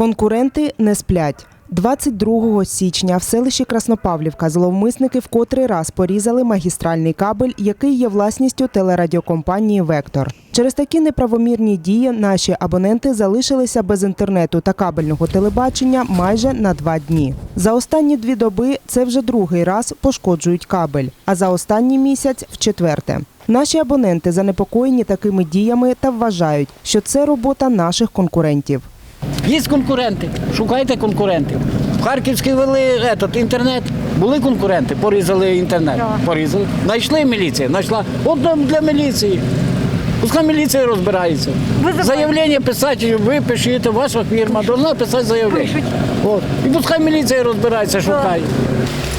Конкуренти не сплять. 22 січня в селищі Краснопавлівка зловмисники в котрий раз порізали магістральний кабель, який є власністю телерадіокомпанії Вектор. Через такі неправомірні дії наші абоненти залишилися без інтернету та кабельного телебачення майже на два дні. За останні дві доби це вже другий раз пошкоджують кабель, а за останній місяць в четверте. Наші абоненти занепокоєні такими діями та вважають, що це робота наших конкурентів. Є конкуренти, шукайте конкурентів. В Харківській вели етот, інтернет. Були конкуренти, порізали інтернет. Порізали. Знайшли міліція, знайшла. От для міліції. Пускай міліція розбирається. Заявлення писати, ви пишете, ваша фірма должна писати заявлення. От. І пускай міліція розбирається, шукає.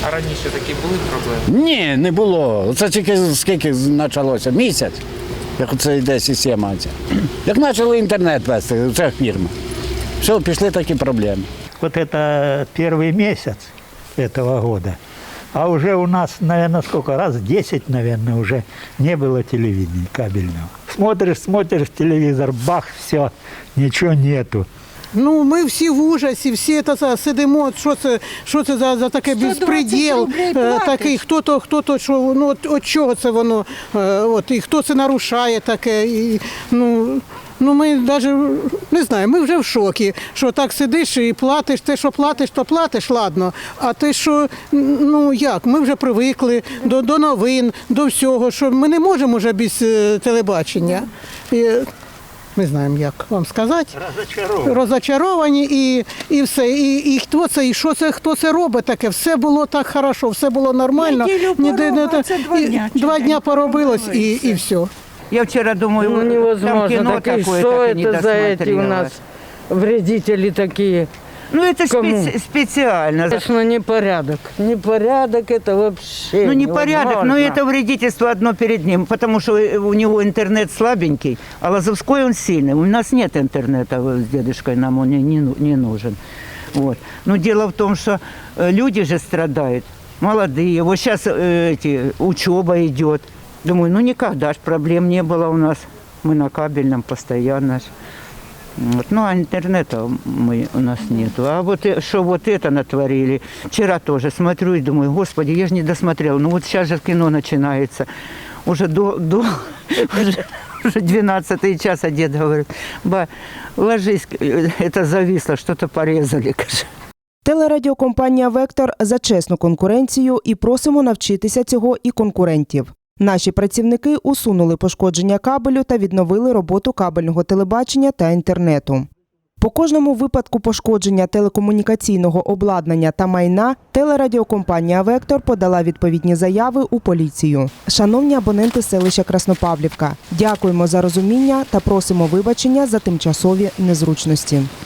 А раніше такі були проблеми? Ні, не було. Це тільки скільки почалося? Місяць. Як це йде система. Як почали інтернет вести, це фірма. Все, пішли такі проблеми. Вот это первый месяц этого года. А уже у нас, наверное, сколько раз? 10, наверное, уже не было телевидения кабельного. Смотришь, смотришь телевизор, бах, все, ничего нету. Ну, ми всі в ужасі, всі це, це, сидимо. Що це, що це за, за таке безпреділ е, такий? Хто то, хто то, що ну от, от чого це воно? е, От і хто це нарушає таке? І, ну, ну ми навіть не знаю, ми вже в шокі. Що так сидиш і платиш, те, що платиш, то платиш, ладно. А те, що ну як, ми вже привикли до, до новин, до всього, що ми не можемо вже без е, телебачення. І, не знаємо, як вам сказати розочаровані і, і все. І, і хто це, і що це, хто це робить таке? Все було так хорошо, все було нормально. Неділю Ніде не порога, та- це два дня, чи два де? дня поробилось і, і все. Я вчера думаю, Ну, там невозможно. кино такие, такое, что так и не это за эти у досмотрела. нас вредители такие? Ну это Кому? специ- специально. Конечно, непорядок. Непорядок это вообще Ну не порядок, но невозможно. это вредительство одно перед ним, потому что у него интернет слабенький, а Лазовской он сильный. У нас нет интернета с дедушкой, нам он не, не ну- не нужен. Вот. Но дело в том, что э, люди же страдают, молодые. Вот сейчас эти, учеба идет. Думаю, ну никогда ж проблем не было у нас. Мы на кабельном постоянно. ж. Вот. Ну, а интернета мы, у нас нету. А вот э, что вот это натворили. Вчера тоже смотрю и думаю, господи, я же не досмотрел. Ну вот сейчас же кино начинается. Уже до, до уже, уже 12 час, а дед говорит, ба, ложись, э, это зависло, что-то порезали. каже. Телерадіокомпанія Вектор за чесну конкуренцію і просимо навчитися цього і конкурентів. Наші працівники усунули пошкодження кабелю та відновили роботу кабельного телебачення та інтернету. По кожному випадку пошкодження телекомунікаційного обладнання та майна телерадіокомпанія Вектор подала відповідні заяви у поліцію. Шановні абоненти селища Краснопавлівка, дякуємо за розуміння та просимо вибачення за тимчасові незручності.